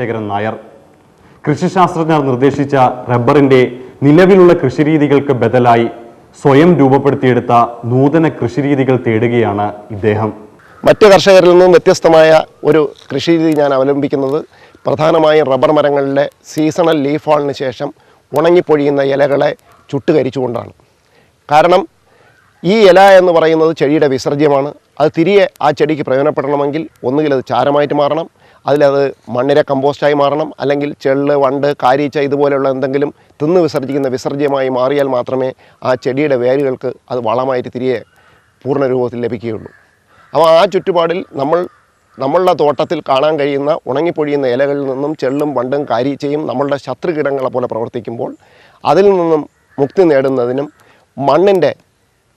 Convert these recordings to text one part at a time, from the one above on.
ശേഖരൻ നായർ. കൃഷിശാസ്ത്രജ്ഞർ നിർദ്ദേശിച്ച റബ്ബറിന്റെ നിലവിലുള്ള കൃഷിരീതികൾക്ക് ബദലായി സ്വയം രൂപപ്പെടുത്തിയെടുത്ത നൂതന കൃഷിരീതികൾ തേടുകയാണ് ഇദ്ദേഹം. മറ്റ് കർഷകരിൽ നിന്നും വ്യത്യസ്തമായ ഒരു കൃഷിരീതി ഞാൻ അവലംബിക്കുന്നത് പ്രധാനമായും റബ്ബർ മരങ്ങളിലെ സീസണൽ ലീഫാളിന് ഫാളിന് ശേഷം ഉണങ്ങിപ്പൊഴിയുന്ന ഇലകളെ ചുട്ടുകരിച്ചുകൊണ്ടാണ്. കാരണം ഈ ഇല എന്ന് പറയുന്നത് ചെടിയുടെ വിസർജ്യമാണ്. അത് തിരികെ ആ ചെടിക്ക് പ്രയോജനപ്പെടണമെങ്കിൽ ഒന്നുകിൽ അത് ചാരമായിട്ട് മാറണം അതിലത് മണ്ണിര കമ്പോസ്റ്റായി മാറണം. അല്ലെങ്കിൽ ചെള്ള് വണ്ട് കാരീച്ച ഇതുപോലെയുള്ള എന്തെങ്കിലും തിന്ന് വിസർജിക്കുന്ന വിസർജ്യമായി മാറിയാൽ മാത്രമേ ആ ചെടിയുടെ വേരുകൾക്ക് അത് വളമായിട്ട് തിരികെ പൂർണ രൂപത്തിൽ ലഭിക്കുകയുള്ളൂ. അപ്പോൾ ആ ചുറ്റുപാടിൽ നമ്മൾ നമ്മളുടെ തോട്ടത്തിൽ കാണാൻ കഴിയുന്ന ഉണങ്ങിപ്പൊഴിയുന്ന ഇലകളിൽ നിന്നും ചെള്ളും വണ്ടും കാരീച്ചയും നമ്മളുടെ ശത്രുകീടങ്ങളെ പോലെ പ്രവർത്തിക്കുമ്പോൾ അതിൽ നിന്നും മുക്തി നേടുന്നതിനും മണ്ണിന്റെ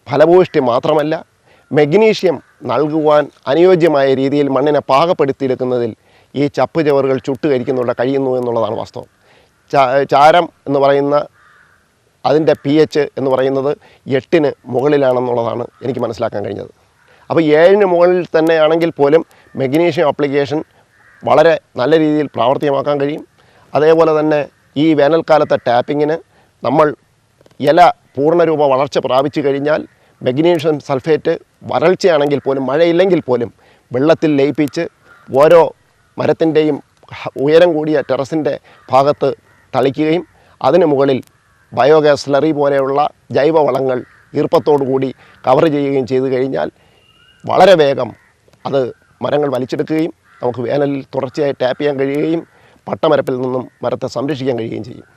ഫലഭൂഷ്ടി മാത്രമല്ല മെഗ്നീഷ്യം നൽകുവാൻ അനുയോജ്യമായ രീതിയിൽ മണ്ണിനെ പാകപ്പെടുത്തിയെടുക്കുന്നതിൽ ഈ ചപ്പ് ചവറുകൾ ചുട്ടുകരിക്കുന്നുള്ള കഴിയുന്നു എന്നുള്ളതാണ് വാസ്തവം. ചാരം എന്ന് പറയുന്ന അതിന്റെ പി എച്ച് എന്ന് പറയുന്നത് എട്ടിന് മുകളിലാണെന്നുള്ളതാണ് എനിക്ക് മനസ്സിലാക്കാൻ കഴിഞ്ഞത്. അപ്പോൾ ഏഴിന് മുകളിൽ തന്നെയാണെങ്കിൽ പോലും മെഗ്നീഷ്യം അപ്ലിക്കേഷൻ വളരെ നല്ല രീതിയിൽ പ്രാവർത്തികമാക്കാൻ കഴിയും. അതേപോലെ തന്നെ ഈ വേനൽക്കാലത്തെ ടാപ്പിങ്ങിന് നമ്മൾ ഇല പൂർണരൂപ വളർച്ച പ്രാപിച്ചു കഴിഞ്ഞാൽ മെഗ്നീഷ്യം സൾഫേറ്റ് വരൾച്ചയാണെങ്കിൽ പോലും മഴയില്ലെങ്കിൽ പോലും വെള്ളത്തിൽ ലയിപ്പിച്ച് ഓരോ മരത്തിന്റെയും ഉയരം കൂടിയ ടെറസിന്റെ ഭാഗത്ത് തളിക്കുകയും അതിന് മുകളിൽ ബയോഗ്യാസ് ലറി പോലെയുള്ള ജൈവവളങ്ങൾ ഈർപ്പത്തോടു കൂടി കവർ ചെയ്യുകയും ചെയ്തു കഴിഞ്ഞാൽ വളരെ വേഗം അത് മരങ്ങൾ വലിച്ചെടുക്കുകയും നമുക്ക് വേനലിൽ തുടർച്ചയായി ടാപ്പ് ചെയ്യാൻ കഴിയുകയും പട്ടമരപ്പിൽ നിന്നും മരത്തെ സംരക്ഷിക്കാൻ കഴിയുകയും ചെയ്യും.